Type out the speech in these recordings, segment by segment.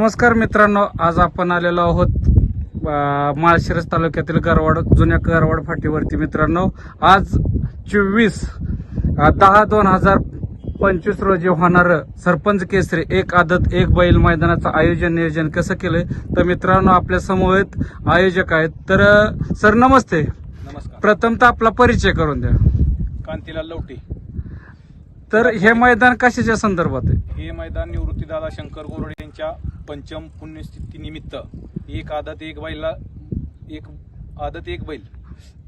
नमस्कार मित्रांनो आज आपण आलेलो आहोत माळशिरस तालुक्यातील गरवाड जुन्या गरवाड फाटीवरती मित्रांनो. आज चोवीस दहा दोन हजार पंचवीस रोजी होणार सरपंच केसरी एक आदत एक बैल मैदानाचं आयोजन नियोजन कसं केलंय? तर मित्रांनो आपल्या समवेत आयोजक आहेत. तर सर नमस्ते. नमस्कार. प्रथमतः आपला परिचय करून द्या. कांतीलाल लवटे. तर हे मैदान कशाच्या संदर्भात आहे? हे मैदान निवृत्तीदादा शंकर गोरडे यांच्या पंचम पुण्यस्थितीनिमित्त एक आदत एक बैलला एक आदत एक बैल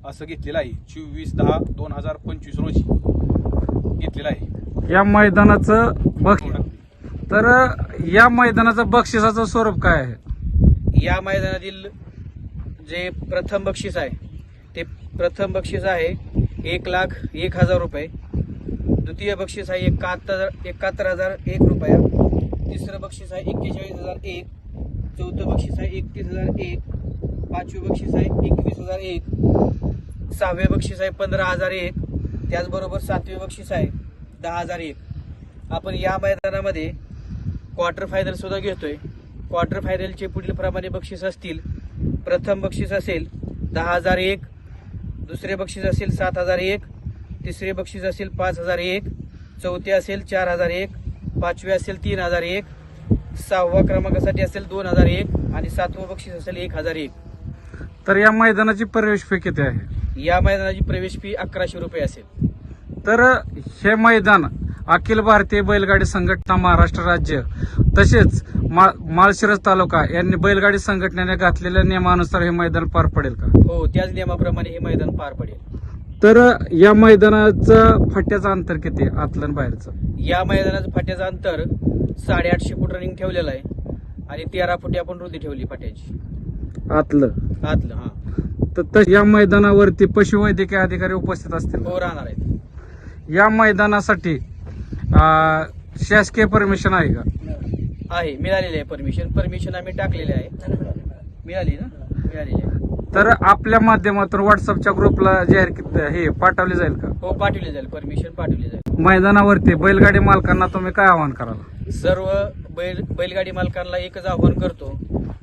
असं घेतलेलं आहे. चोवीस दहा दोन हजार पंचवीस रोजी घेतलेलं आहे. या मैदानाचं बघ तर या मैदानाचं बक्षिसाचं स्वरूप काय आहे? या मैदानातील जे प्रथम बक्षीस आहे ते प्रथम बक्षीस आहे एक लाख एक हजार रुपये. द्वितीय बक्षीस आहे एकाहत्तर एकाहत्तर हजार एक रुपया. तिसरं बक्षीस आहे एक्केचाळीस हजार एक. चौथं बक्षीस आहे एकतीस हजार एक. पाचवे बक्षीस आहे एकवीस हजार एक. सहावे बक्षीस आहे पंधरा हजार एक. त्याचबरोबर सातवे बक्षीस आहे दहा हजार एक. आपण या मैदानामध्ये क्वार्टर फायनल सुद्धा घेतोय. क्वार्टर फायनलचे पुढील प्रमाणे बक्षीस असतील. प्रथम बक्षीस असेल दहा हजार एक. दुसरे बक्षीस असेल सात हजार एक. तिसरे बक्षीस असेल पाच हजार एक. चौथे असेल चार हजार एक. पाचवे असेल तीन हजार एक. सहावा क्रमांकासाठी असेल दोन हजार एक. आणि सातवं बक्षीस असेल एक हजार एक. तर या मैदानाची प्रवेश फी किती आहे? या मैदानाची प्रवेश फी अकराशे रुपये असेल. तर हे मैदान अखिल भारतीय बैलगाडी संघटना महाराष्ट्र राज्य तसेच मा- माळशिरस तालुका यांनी बैलगाडी संघटनेने घातलेल्या नियमानुसार हे मैदान पार पडेल का? हो त्याच नियमाप्रमाणे हे मैदान पार पडेल. तर या मैदानाचं फाट्याचं अंतर किती आहे? आतलं आणि बाहेरचं? या मैदानाचं फाट्याचं अंतर साडेआठशे फूट रनिंग ठेवलेलं आहे. आणि तेरा फुटी आपण रुंदी ठेवली फाट्याची. आतलं? आतलं हा. तर तस या मैदानावरती पशुवैद्यकीय अधिकारी उपस्थित असतील हो राहणार आहेत. या मैदानासाठी अं, शासकीय परमिशन आहे का? आहे मिळालेली आहे परमिशन. परमिशन आम्ही टाकलेली आहे. मिळाली ना? मिळालेली आहे. तर आपल्या माध्यमातून व्हॉट्सअपच्या ग्रुपला जाहीर के- हे पाठवले जाईल का? हो पाठवली जाईल. परमिशन पाठवली जाईल. मैदानावरती बैलगाडी मालकांना तुम्ही काय आवाहन कराल? सर्व बैल बैलगाडी मालकांना एकच आव्हान करतो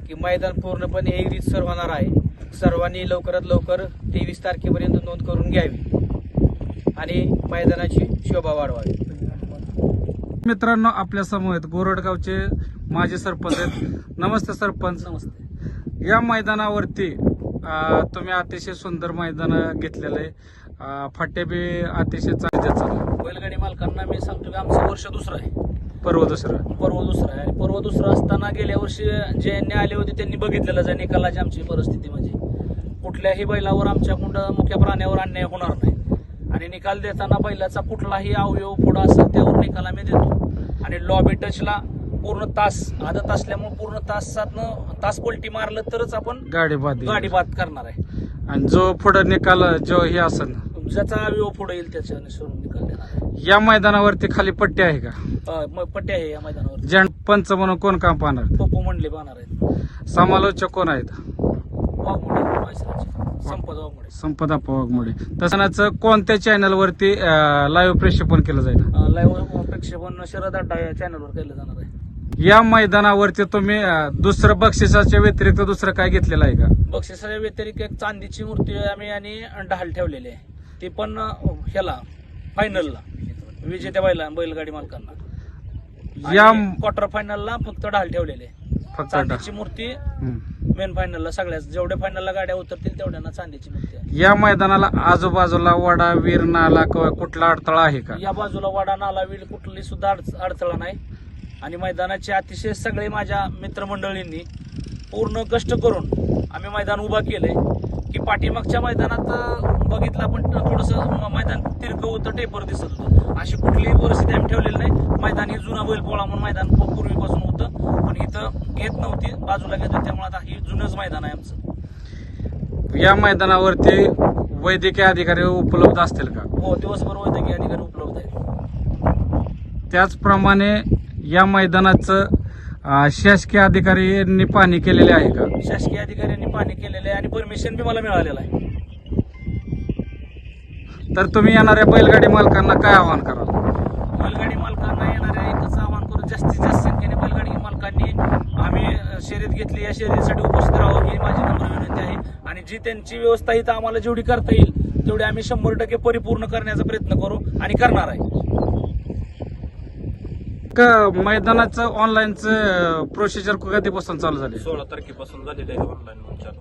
की मैदान पूर्णपणे हे रीतसर होणार आहे. सर्वांनी लवकरात लवकर तेवीस तारखेपर्यंत नोंद करून घ्यावी आणि मैदानाची शोभा वाढवावी. मित्रांनो आपल्यासमोर आहेत गोरडगावचे माजी सरपंच आहेत. नमस्ते सरपंच. नमस्ते. या मैदानावरती तुम्ही अतिशय सुंदर मैदान घेतलेलं आहे. फाटे बी अतिशय चांगले चालू बैलगाडी मालकांना मी सांगतो की आमचं वर्ष दुसरं आहे. पर्व दुसरं. पर्व दुसरं आहे. आणि पर्व दुसरं असताना गेल्या वर्षी जे यांनी आले होते त्यांनी बघितलेलं आहे. निकालाची आमची परिस्थिती म्हणजे. कुठल्याही बैलावर आमच्याकडून मुख्य प्राण्यावर अन्याय होणार नाही. आणि निकाल देताना बैलाचा कुठलाही अवयव पुढं असेल त्यावर निकाल आम्ही देतो. आणि लॉबी टचला पूर्ण तास आदत असल्यामुळे पूर्ण तासातनं तास पलटी मारलं तरच आपण गाडी बाद गाडी बाद करणार आहे. आणि जो पुढे निकाल जो हे असेल ज्याचा अवयव पुढे येईल त्याच्याने सोडून निकाल देणार या मैदानावरती खाली पट्टी आहे का? अं, म- पट्टी आहे या मैदानावर ज्या पंच म्हणून कोण काम पाहणार? पप्पू म्हणले पाहणार आहेत. समालोचक कोण आहेत? वाघमोडे माळशिरसचे. संपत वाघमोडे. संपदा पवागमुळे तसंच कोणत्या चॅनल वरती लाईव्ह प्रक्षेपण केलं जाईल? लाईव्ह प्रक्षेपण शरद अड्डा या चॅनलवर केलं जाणार आहे. या मैदानावरती तुम्ही दुसरं बक्षिसाच्या व्यतिरिक्त दुसरं काय घेतलेलं आहे का? बक्षिसाच्या व्यतिरिक्त एक चांदीची मूर्ती आम्ही आणि ढाल ठेवलेली आहे. ती पण ह्याला फायनलला विजेत्या बैला बैलगाडी मालकांना. या क्वार्टर फायनलला फक्त ढाल ठेवलेले आहे. फक्त चांदीची मूर्ती. मेन फायनलला सगळ्या जेवढ्या फायनलला गाड्या उतरतील तेवढ्यांना चांदीची मूर्ती आहे. या मैदानाला आजूबाजूला वडा वीर नाला किंवा कुठला अडथळा आहे का? या बाजूला वाडा नाला विल कुठली सुद्धा अडथळा नाही. आणि मैदानाचे अतिशय सगळे माझ्या मित्रमंडळींनी पूर्ण कष्ट करून आम्ही मैदान उभा केलंय. की पाठीमागच्या मैदानात बघितलं आपण थोडस मैदान तिरकं होतं टेपर दिसत होतं. अशी कुठलीही परिस्थिती आम्ही ठेवलेली नाही. मैदान हे जुना बैलपोळा म्हणून मैदान पूर्वीपासून होतं. पण इथं घेत नव्हती बाजूला घेत होती त्यामुळे आता हे जुनंच मैदान आहे आमचं. या मैदानावरती वैद्यकीय अधिकारी उपलब्ध असतील का? हो दिवसभर वैद्यकीय अधिकारी उपलब्ध आहेत. त्याचप्रमाणे या मैदानाचं शासकीय अधिकाऱ्यांनी पाहणी केलेली आहे का? शासकीय अधिकाऱ्यांनी पाणी केलेलं आहे आणि परमिशन बी मला मिळालेलं आहे. तर तुम्ही येणाऱ्या बैलगाडी मालकांना काय आवाहन कराल? बैलगाडी मालकांना येणाऱ्या एकच आवाहन करून जास्तीत जास्त संख्येने बैलगाडी मालकांनी आम्ही अ, शर्यत घेतली या शर्यतीसाठी उपस्थित राहावं ही माझी नम्र विनंती आहे. आणि जी त्यांची व्यवस्था इथं आम्हाला जेवढी करता येईल तेवढी आम्ही शंभर टक्के परिपूर्ण करण्याचा प्रयत्न करू आणि करणार आहे. क- मैदानाचं ऑनलाईनचं प्रोसिजर कधीपासून चालू झाले? सोळा तारखेपासून झालेले आहे ऑनलाईन चालू.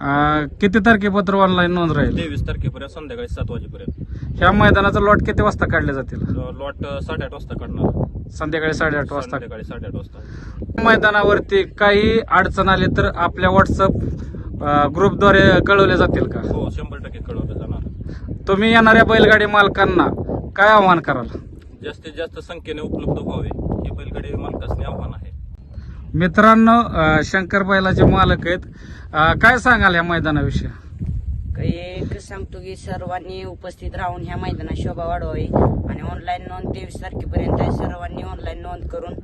अं, किती तारखेपत्र ऑनलाईन नोंद राहील? तेवीस तारखेपर्यंत संध्याकाळी सात वाजेपर्यंत. ह्या मैदानाचा लॉट किती वाजता काढले जातील? लॉट साडेआठ वाजता काढणार. संध्याकाळी साडेआठ वाजता. संध्याकाळी साडेआठ वाजता. मैदानावरती काही अडचण आली तर आपल्या व्हॉट्सअप ग्रुपद्वारे कळवले जातील का? हो शंभर टक्के कळवलं जाणार. तुम्ही येणाऱ्या बैलगाडी मालकांना काय आव्हान कराल? जास्तीत जास्त संख्येने उपलब्ध व्हावे हे बैलगाडी मालकासने आव्हान आहे. मित्रांनो शंकर बैलाचे मालक आहेत. काय सांगाल या मैदानाविषयी? काही एक सांगतो की सर्वांनी उपस्थित राहून ह्या मैदानात शोभा वाढवावी आणि ऑनलाईन नोंद तेवीस तारखेपर्यंत आहे. सर्वांनी ऑनलाईन नोंद करून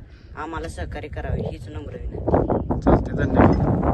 आम्हाला सहकार्य करावे. हीच नम्र विनंती. चालते धन्यवाद.